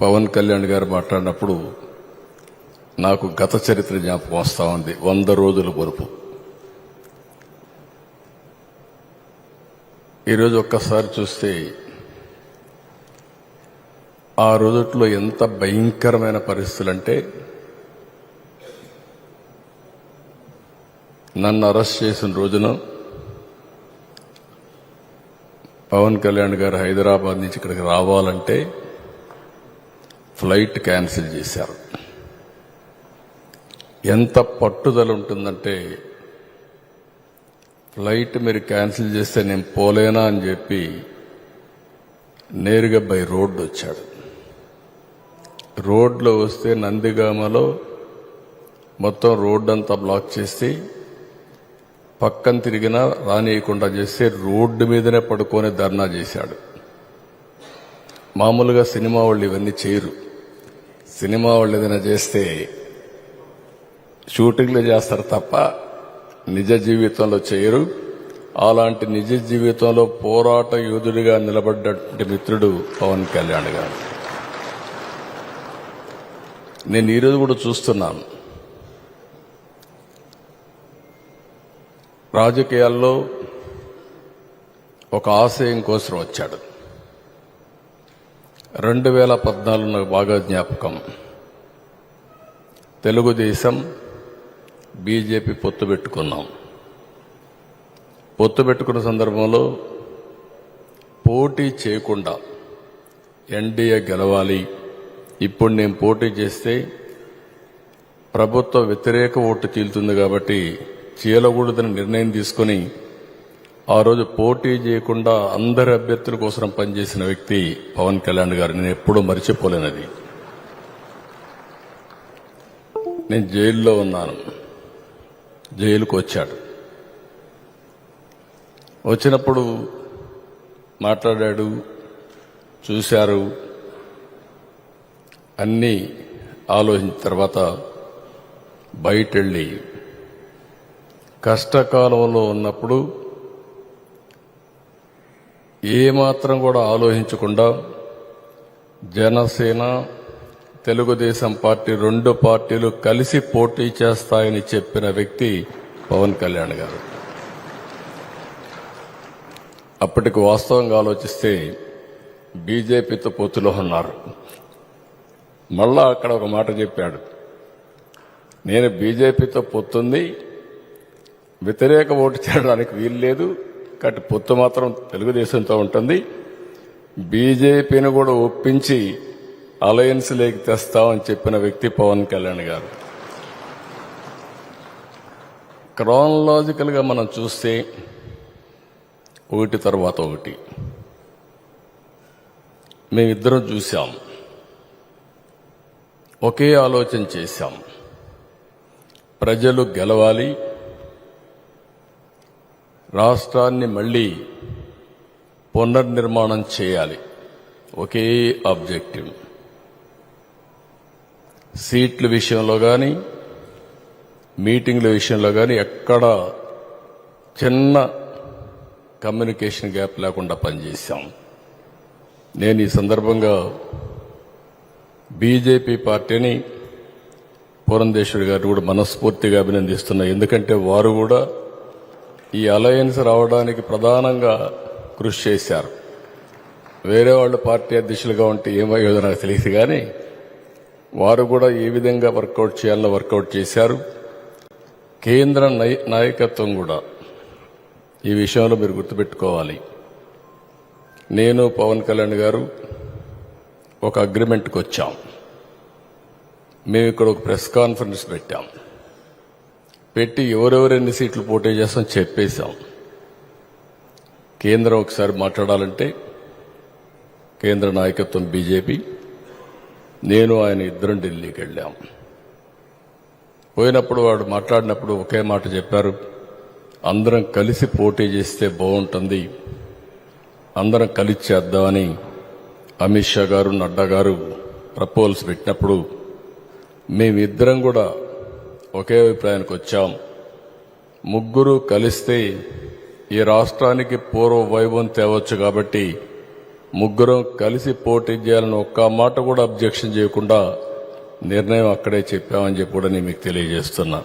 పవన్ కళ్యాణ్ గారు మాట్లాడినప్పుడు నాకు గత చరిత్ర జ్ఞాపకం వస్తూ ఉంది. వంద రోజుల పొరుపు. ఈరోజు ఒక్కసారి చూస్తే ఆ రోజుట్లో ఎంత భయంకరమైన పరిస్థితులు అంటే నన్ను అరెస్ట్ చేసిన రోజున పవన్ కళ్యాణ్ గారు హైదరాబాద్ నుంచి ఇక్కడికి రావాలంటే ఫ్లైట్ క్యాన్సిల్ చేశారు. ఎంత పట్టుదల ఉంటుందంటే ఫ్లైట్ మీరు క్యాన్సిల్ చేస్తే నేను పోలేనా అని చెప్పి నేరుగా బై రోడ్డు వచ్చాడు. రోడ్లో వస్తే నందిగామలో మొత్తం రోడ్డు అంతా బ్లాక్ చేసి పక్కన తిరిగినా రానియకుండా చేస్తే రోడ్డు మీదనే పడుకొని ధర్నా చేశాడు. మామూలుగా సినిమా వాళ్ళు ఇవన్నీ చేయరు. సినిమా వాళ్ళు ఏదైనా చేస్తే షూటింగ్లు చేస్తారు తప్ప నిజ జీవితంలో చేయరు. అలాంటి నిజ జీవితంలో పోరాట యోధుడిగా నిలబడ్డటువంటి మిత్రుడు పవన్ కళ్యాణ్ గారు. నేను ఈరోజు కూడా చూస్తున్నాను. రాజకీయాల్లో ఒక ఆశయం కోసం వచ్చాడు. రెండు వేల పద్నాలుగు నాకు బాగా జ్ఞాపకం. తెలుగుదేశం బీజేపీ పొత్తు పెట్టుకున్నాం. పొత్తు పెట్టుకున్న సందర్భంలో పోటీ చేయకుండా ఎన్డీఏ గెలవాలి. ఇప్పుడు నేను పోటీ చేస్తే ప్రభుత్వ వ్యతిరేక ఓటు చీలుతుంది కాబట్టి చీలకూడదని నిర్ణయం తీసుకుని ఆ రోజు పోటీ చేయకుండా అందరి అభ్యర్థుల కోసం పనిచేసిన వ్యక్తి పవన్ కళ్యాణ్ గారు. నేను ఎప్పుడూ మర్చిపోలేనది. నేను జైల్లో ఉన్నాను. జైలుకు వచ్చాడు. వచ్చినప్పుడు మాట్లాడాడు చూశారు. అన్నీ ఆలోచించిన తర్వాత బయటెళ్ళి కష్టకాలంలో ఉన్నప్పుడు ఏమాత్రం కూడా ఆలోచించకుండా జనసేన తెలుగుదేశం పార్టీ రెండు పార్టీలు కలిసి పోటీ చేస్తాయని చెప్పిన వ్యక్తి పవన్ కళ్యాణ్ గారు. అప్పటికి వాస్తవంగా ఆలోచిస్తే బీజేపీతో పొత్తులో ఉన్నారు. మళ్ళా అక్కడ ఒక మాట చెప్పాడు. నేను బీజేపీతో పొత్తుంది వ్యతిరేక ఓటు చేయడానికి వీలు లేదు కాబట్టి పొత్తు మాత్రం తెలుగుదేశంతో ఉంటుంది. బీజేపీని కూడా ఒప్పించి అలయన్స్ లేక్ తెస్తామని చెప్పిన వ్యక్తి పవన్ కళ్యాణ్ గారు. క్రోనలాజికల్గా మనం చూస్తే ఒకటి తర్వాత ఒకటి. మేమిద్దరం చూశాం. ఒకే ఆలోచన చేశాం. ప్రజలు గెలవాలి. రాష్ట్రాన్ని మళ్ళీ పునర్నిర్మాణం చేయాలి. ఒకే ఆబ్జెక్టివ్. సీట్ల విషయంలో కానీ మీటింగ్ల విషయంలో కానీ ఎక్కడ చిన్న కమ్యూనికేషన్ గ్యాప్ లేకుండా పనిచేశాం. నేను ఈ సందర్భంగా బీజేపీ పార్టీని పురంధేశ్వరి గారు కూడా మనస్ఫూర్తిగా అభినందిస్తున్నా. ఎందుకంటే వారు కూడా ఈ అలయన్స్ రావడానికి ప్రధానంగా కృషి చేశారు. వేరే వాళ్ళు పార్టీ అధ్యక్షులుగా ఉంటే ఏమయ్యేదో నాకు తెలియదు కానీ వారు కూడా ఏ విధంగా వర్కౌట్ చేయాలో వర్కౌట్ చేశారు. కేంద్ర నై- నాయకత్వం కూడా ఈ విషయంలో మీరు గుర్తుపెట్టుకోవాలి. నేను పవన్ కళ్యాణ్ గారు ఒక అగ్రిమెంట్కి వచ్చాం మేము ఇక్కడ ఒక ప్రెస్ కాన్ఫరెన్స్ పెట్టాం. పెట్టి ఎవరెవరు ఎన్ని సీట్లు పోటీ చేస్తాం చెప్పేశాం. కేంద్రం ఒకసారి మాట్లాడాలంటే కేంద్ర నాయకత్వం బీజేపీ నేను ఆయన ఇద్దరం ఢిల్లీకి వెళ్ళాం. పోయినప్పుడు వాడు మాట్లాడినప్పుడు ఒకే మాట చెప్పారు అందరం కలిసి పోటీ చేస్తే బాగుంటుంది అందరం కలిసి చేద్దామని అమిత్ షా గారు నడ్డా గారు ప్రపోజల్స్ పెట్టినప్పుడు మేమిద్దరం కూడా ఒకే అభిప్రాయానికి వచ్చాం. ముగ్గురు కలిస్తే ఈ రాష్ట్రానికి పూర్వ వైభవం తేవచ్చు కాబట్టి ముగ్గురం కలిసి పోటీ చేయాలని ఒక్క మాట కూడా అబ్జెక్షన్ చేయకుండా నిర్ణయం అక్కడే చెప్పామని చెప్పి కూడా నేను మీకు తెలియజేస్తున్నా.